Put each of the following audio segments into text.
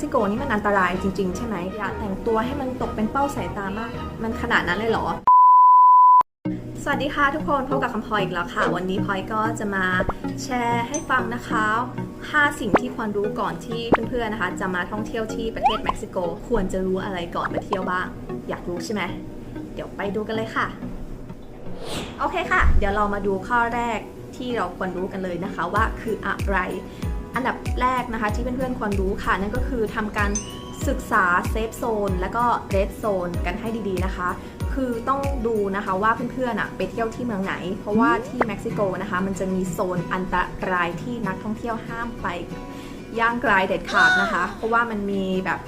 ซิโกนี่มันอันตรายจริง ๆ ใช่ไหมอยากแต่งตัวให้มันตกเป็นเป้าสายตามาก มันขนาดนั้นเลยเหรอ สวัสดีค่ะทุกคนพบกับคำพลอยอีกแล้วค่ะ วันนี้พลอยก็จะมาแชร์ให้ฟังนะคะ 5 สิ่งที่ควรรู้ก่อนที่เพื่อนๆนะคะ จะมาท่องเที่ยวที่ประเทศเม็กซิโก ควรจะรู้อะไรก่อนมาเที่ยวบ้าง อยากรู้ใช่ไหมเดี๋ยวไปดูกันเลยค่ะ โอเคค่ะ เดี๋ยวเรามาดูข้อแรกที่เราควรรู้กันเลยนะคะว่าคืออะไร อันดับแรกนะคะที่เพื่อนๆควรรู้ค่ะ นั่นก็คือทำการศึกษาเซฟโซนและก็เรดโซนกันให้ดีๆนะคะ คือต้องดูนะคะว่าเพื่อนๆอะไปเที่ยวที่เมืองไหน เพราะว่าที่เม็กซิโกนะคะมันจะมีโซนอันตรายที่นักท่องเที่ยวห้ามไปย่างไกลเด็ดขาดนะคะ เพราะว่ามันมีแบบ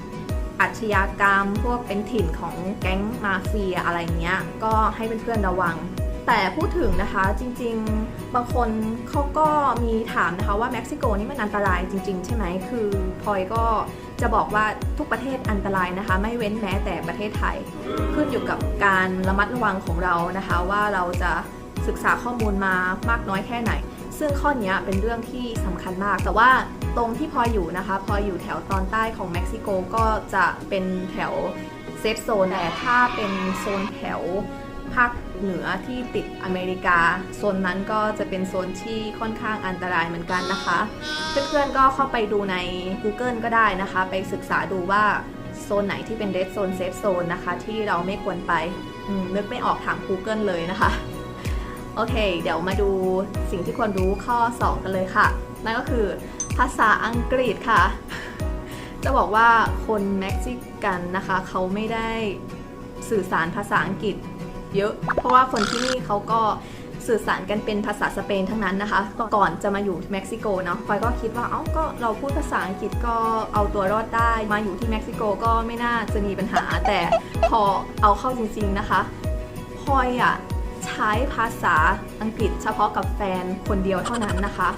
อาชญากรรมพวกเป็นถิ่นของแก๊งมาเฟียอะไรเงี้ย ก็ให้เพื่อนๆระวัง แต่พูดถึงนะคะจริงๆ บางคนเขาก็มีถามนะคะว่าเม็กซิโกนี่มันอันตรายจริง ๆ ใช่ไหมคือพลอยก็จะบอกว่าทุกประเทศอันตรายนะคะ ไม่เว้นแม้แต่ประเทศไทย ขึ้นอยู่กับการระมัดระวังของเรานะคะ ว่าเราจะศึกษาข้อมูลมามากน้อยแค่ไหน ซึ่งข้อนี้เป็นเรื่องที่สำคัญมาก แต่ว่าตรงที่พลอยอยู่นะคะพลอยอยู่แถวตอนใต้ของเม็กซิโกก็จะเป็นแถวเซฟโซนแต่ถ้าเป็นโซนแถว ภาคเหนือที่ติดอเมริกาโซนนั้นก็จะเป็นโซนที่ค่อนข้างอันตรายเหมือนกันนะคะ เพื่อนๆก็เข้าไปดูใน Google ก็ได้นะคะ ไปศึกษาดูว่าโซนไหนที่เป็น Red Zone Safe Zone นะคะ ที่เราไม่ควรไปนึกไม่ออกถาม Google เลยนะคะ โอเค เดี๋ยวมาดูสิ่งที่ควรรู้ข้อ 2 กันเลยค่ะ นั่นก็คือภาษาอังกฤษค่ะ จะบอกว่าคนเม็กซิกันนะคะ เขาไม่ได้สื่อสารภาษาอังกฤษ เยอะ เพราะว่าคนที่นี่เขาก็สื่อสารกันเป็นภาษาสเปนทั้งนั้นนะคะ ก่อนจะมาอยู่เม็กซิโกเนาะพลอยก็คิดว่าเอ้าก็เราพูดภาษาอังกฤษก็เอาตัวรอดได้ มาอยู่ที่เม็กซิโกก็ไม่น่าจะมีปัญหา แต่พอเอาเข้าจริงๆนะคะพลอยอะใช้ภาษาอังกฤษเฉพาะกับแฟนคนเดียวเท่านั้นนะคะ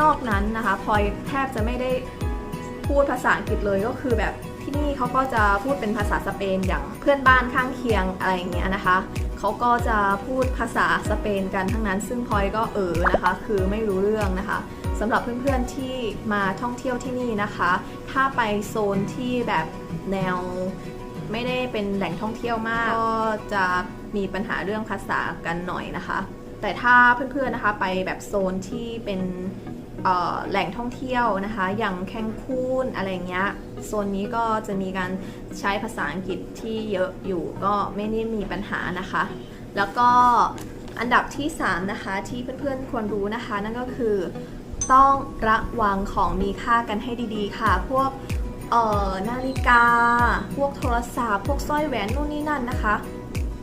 นอกนั้นนะคะพลอยแทบจะไม่ได้พูดภาษาอังกฤษเลยก็คือแบบที่นี่เขาก็จะพูดเป็นภาษาสเปนอย่างเพื่อนบ้านข้างเคียงอะไรอย่างเงี้ยนะคะ เขาก็จะพูดภาษาสเปนกันทั้งนั้น ซึ่งพลอยก็เออนะคะ คือไม่รู้เรื่องนะคะสำหรับเพื่อนๆที่มาท่องเที่ยวที่นี่นะคะ ถ้าไปโซนที่แบบแนวไม่ได้เป็นแหล่งท่องเที่ยวมาก ก็จะมีปัญหาเรื่องภาษากันหน่อยนะคะ แต่ถ้าเพื่อนๆนะคะไปแบบโซนที่เป็น แหล่งท่องเที่ยวนะคะ อย่างแคนคูนอะไรเงี้ยโซนนี้ก็จะมีการใช้ภาษาอังกฤษที่เยอะอยู่ก็ไม่ได้มีปัญหานะคะ แล้วก็อันดับที่3นะคะที่เพื่อนๆควรรู้นะคะ นั่นก็คือต้องระวังของมีค่ากันให้ดีๆค่ะ พวกเอ่อนาฬิกา พวกโทรศัพท์ พวกสร้อยแหวนนู่นนี่นั่นนะคะ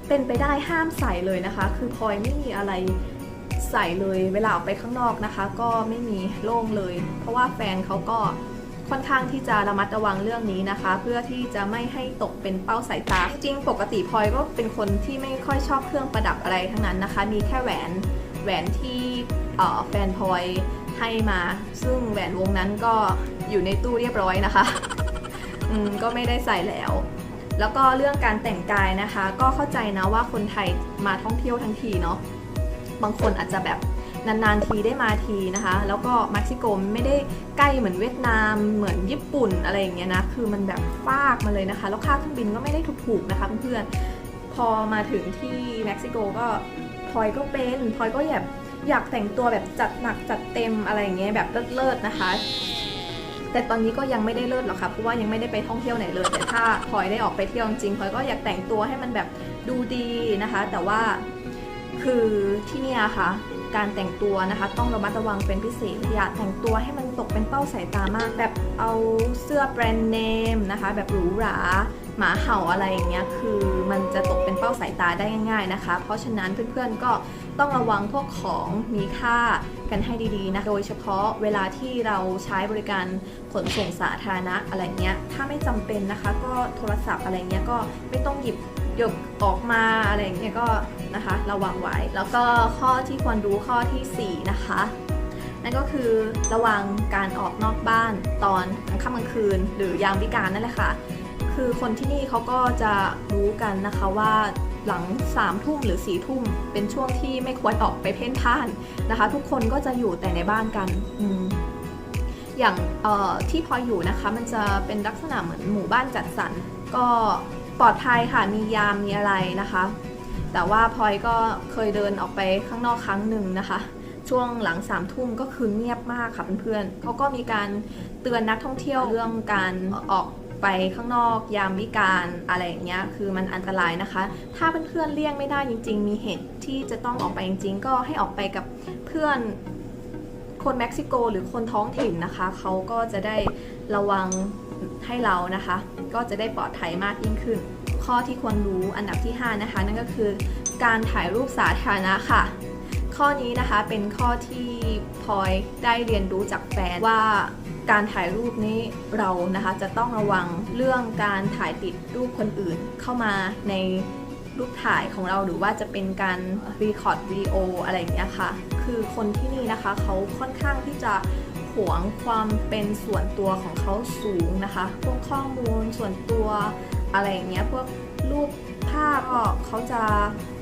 เป็นไปได้ห้ามใส่เลยนะคะ คือพลอยไม่มีอะไร ใส่เลยเวลาออกไปข้างนอกนะคะ ก็ไม่มีโล่งเลย เพราะว่าแฟนเขาก็ค่อนข้างที่จะระมัดระวังเรื่องนี้นะคะ เพื่อที่จะไม่ให้ตกเป็นเป้าสายตา จริงปกติพลอยก็เป็นคนที่ไม่ค่อยชอบเครื่องประดับอะไรทั้งนั้นนะคะ มีแค่แหวนแหวนที่แฟนพลอยให้มา ซึ่งแหวนวงนั้นก็อยู่ในตู้เรียบร้อยนะคะก็ไม่ได้ใส่แล้ว แล้วก็เรื่องการแต่งกายนะคะ ก็เข้าใจนะว่าคนไทยมาท่องเที่ยวทั้งทีเนาะ บางคนอาจจะแบบนานๆทีได้มาทีนะคะ แล้วก็เม็กซิโกไม่ได้ใกล้เหมือนเวียดนามเหมือนญี่ปุ่นอะไรอย่างเงี้ยนะ คือมันแบบฟากมาเลยนะคะ แล้วค่าเครื่องบินก็ไม่ได้ถูกๆนะคะเพื่อนๆ พอมาถึงที่เม็กซิโกก็พลอยก็เป็นพลอยก็อยากอยากแต่งตัวแบบจัดหนักจัดเต็มอะไรอย่างเงี้ยแบบเลิศๆนะคะ แต่ตอนนี้ก็ยังไม่ได้เลิศหรอกค่ะเพราะว่ายังไม่ได้ไปท่องเที่ยวไหนเลยแต่ถ้าพลอยได้ออกไปเที่ยวจริงพลอยก็อยากแต่งตัวให้มันแบบดูดีนะคะ แต่ว่า คือที่นี่ค่ะ การแต่งตัวนะคะ ต้องระมัดระวังเป็นพิเศษอย่าแต่งตัวให้มันตกเป็นเป้าสายตามาก แบบเอาเสื้อแบรนด์เนมนะคะ แบบหรูหราหมาเห่าอะไรอย่างเงี้ยคือมันจะตกเป็นเป้าสายตาได้ง่ายๆนะคะ เพราะฉะนั้นเพื่อนๆก็ต้องระวังพวกของมีค่ากันให้ดีๆนะ โดยเฉพาะเวลาที่เราใช้บริการขนส่งสาธารณะอะไรเงี้ย ถ้าไม่จำเป็นนะคะ ก็โทรศัพท์อะไรเงี้ยก็ไม่ต้องหยิบ หยกออกมาอะไรอย่างเงี้ยก็นะคะระวังไว้ แล้วก็ข้อที่ควรรู้ข้อทีสี่4นะคะนั่นก็คือระวังการออกนอกบ้านตอนกลางค่ำกลางคืน หรือยามวิการนั่นแหละค่ะ คือคนที่นี่เขาก็จะรู้กันนะคะว่าหลัง3ามทุ่มหรือ4ี่ทุ่มเป็นช่วงที่ไม่ควรออกไปเพ่นพ่านนะคะ ทุกคนก็จะอยู่แต่ในบ้านกันอือย่างที่พออยู่นะคะ มันจะเป็นลักษณะเหมือนหมู่บ้านจัดสรรก็ ปลอดภัยค่ะมียามมีอะไรนะคะ แต่ว่าพลอยก็เคยเดินออกไปข้างนอกครั้งหนึ่งนะคะ ช่วงหลังสามทุ่มก็คือเงียบมากค่ะเพื่อนๆเขาก็มีการเตือนนักท่องเที่ยวเรื่องการออกไปข้างนอกยามวิการอะไรอย่างเงี้ยคือมันอันตรายนะคะ ถ้าเพื่อนๆเลี่ยงไม่ได้จริง ๆ มีเหตุที่จะต้องออกไปจริง ๆ ก็ให้ออกไปกับเพื่อนคนเม็กซิโกหรือคนท้องถิ่นนะคะ เขาก็จะได้ระวังให้เรานะคะ ก็จะได้ปลอดภัยมากยิ่งขึ้น ข้อที่ควรรู้อันดับที่ 5 นะคะ นั่นก็คือ การถ่ายรูปสาธารณะค่ะ ข้อนี้นะคะเป็นข้อที่พลอยได้เรียนรู้จากแฟนว่าการถ่ายรูปนี้เรานะคะจะต้องระวังเรื่องการถ่ายติดรูปคนอื่นเข้ามาในรูปถ่ายของเราหรือว่าจะเป็นการรีคอร์ดวิดีโออะไรอย่างเงี้ยค่ะ คือคนที่นี่นะคะเขาค่อนข้างที่จะ หวงความเป็นส่วนตัวของเขาสูงนะคะ พวกข้อมูลส่วนตัวอะไรอย่างเงี้ย พวกรูปภาพก็เขาจะ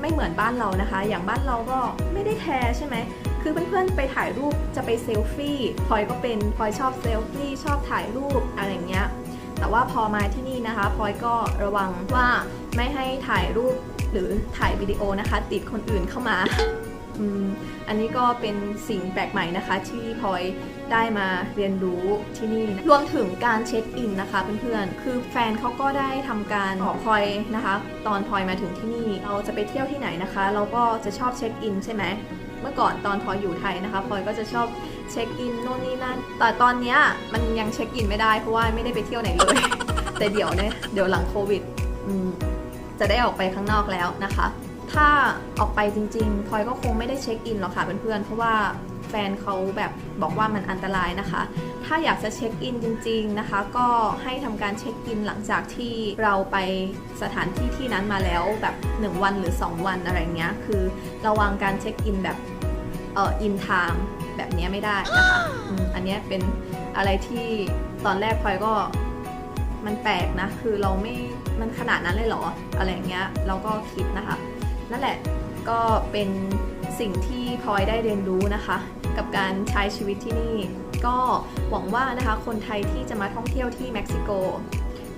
ไม่เหมือนบ้านเรานะคะ อย่างบ้านเราก็ไม่ได้แคร์ใช่ไหม คือเพื่อนๆไปถ่ายรูปจะไปเซลฟี่พลอยก็เป็นพลอยชอบเซลฟี่ชอบถ่ายรูปอะไรอย่างเงี้ย แต่ว่าพอมาที่นี่นะคะพลอยก็ระวังว่าไม่ให้ถ่ายรูปหรือถ่ายวิดีโอนะคะ ติดคนอื่นเข้ามา อืมอันนี้ก็เป็นสิ่งแปลกใหม่นะคะ ที่พลอยได้มาเรียนรู้ที่นี่นะรวมถึงการเช็คอินนะคะเพื่อนๆ คือแฟนเขาก็ได้ทำการบอกพลอยนะคะ ตอนพลอยมาถึงที่นี่ เราจะไปเที่ยวที่ไหนนะคะ เราก็จะชอบเช็คอินใช่ไหมเมื่อก่อนตอนพลอยอยู่ไทยนะคะพลอยก็จะชอบเช็คอินโน่นนี่นั่น แต่ตอนเนี้ยมันยังเช็คอินไม่ได้เพราะว่าไม่ได้ไปเที่ยวไหนเลย แต่เดี๋ยวเนี่ยเดี๋ยวหลังโควิดอืมจะได้ออกไปข้างนอกแล้วนะคะ ถ้าออกไปจริงๆพลอยก็คงไม่ได้เช็คอินหรอกค่ะเพื่อนๆ เพราะว่าแฟนเขาแบบบอกว่ามันอันตรายนะคะ ถ้าอยากจะเช็คอินจริง ๆนะคะ ก็ให้ทำการเช็คอินหลังจากที่เราไปสถานที่ที่นั้นมาแล้วแบบ 1 วันหรือ 2 วันอะไรเงี้ย คือระวังการเช็คอินแบบเอออินไทม์แบบนี้ไม่ได้นะคะอันนี้เป็นอะไรที่ตอนแรกพลอยก็มันแปลกนะ คือเราไม่ มันขนาดนั้นเลยเหรอ อะไรเงี้ย เราก็คิดนะคะ นั่นแหละก็เป็นสิ่งที่พลอยได้เรียนรู้นะคะ กับการใช้ชีวิตที่นี่ ก็หวังว่านะคะคนไทยที่จะมาท่องเที่ยวที่เม็กซิโก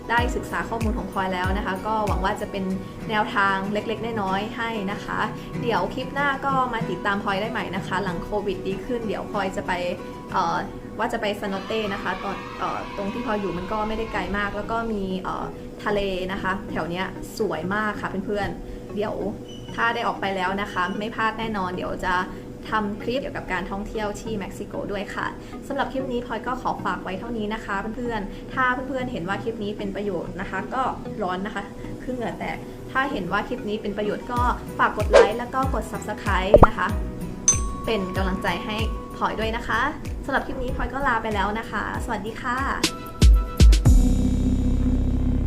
ได้ศึกษาข้อมูลของพลอยแล้วนะคะ ก็หวังว่าจะเป็นแนวทางเล็กๆน้อยๆให้นะคะ เดี๋ยวคลิปหน้าก็มาติดตามพลอยได้ใหม่นะคะ หลังโควิดดีขึ้น เดี๋ยวพลอยจะไปว่าจะไปซานโนเต้นะคะตอนออตรงที่พออยู่มันก็ไม่ได้ไกลมาก แล้วก็มีทะเลนะคะ แถวเนี้ยสวยมากค่ะเพื่อนๆเดี๋ยว ถ้าได้ออกไปแล้วนะคะ ไม่พลาดแน่นอน เดี๋ยวจะทำคลิปเกี่ยวกับการท่องเที่ยวที่เม็กซิโกด้วยค่ะสำหรับคลิปนี้พลอยก็ขอฝากไว้เท่านี้นะคะเพื่อนๆ ถ้าเพื่อนๆเห็นว่าคลิปนี้เป็นประโยชน์นะคะ ก็ร้อนนะคะคือเหงื่อแตก ถ้าเห็นว่าคลิปนี้เป็นประโยชน์ก็ฝากกดไลค์แล้วก็กด subscribe นะคะ เป็นกำลังใจให้พลอยด้วยนะคะสำหรับคลิปนี้พลอยก็ลาไปแล้วนะคะ สวัสดีค่ะ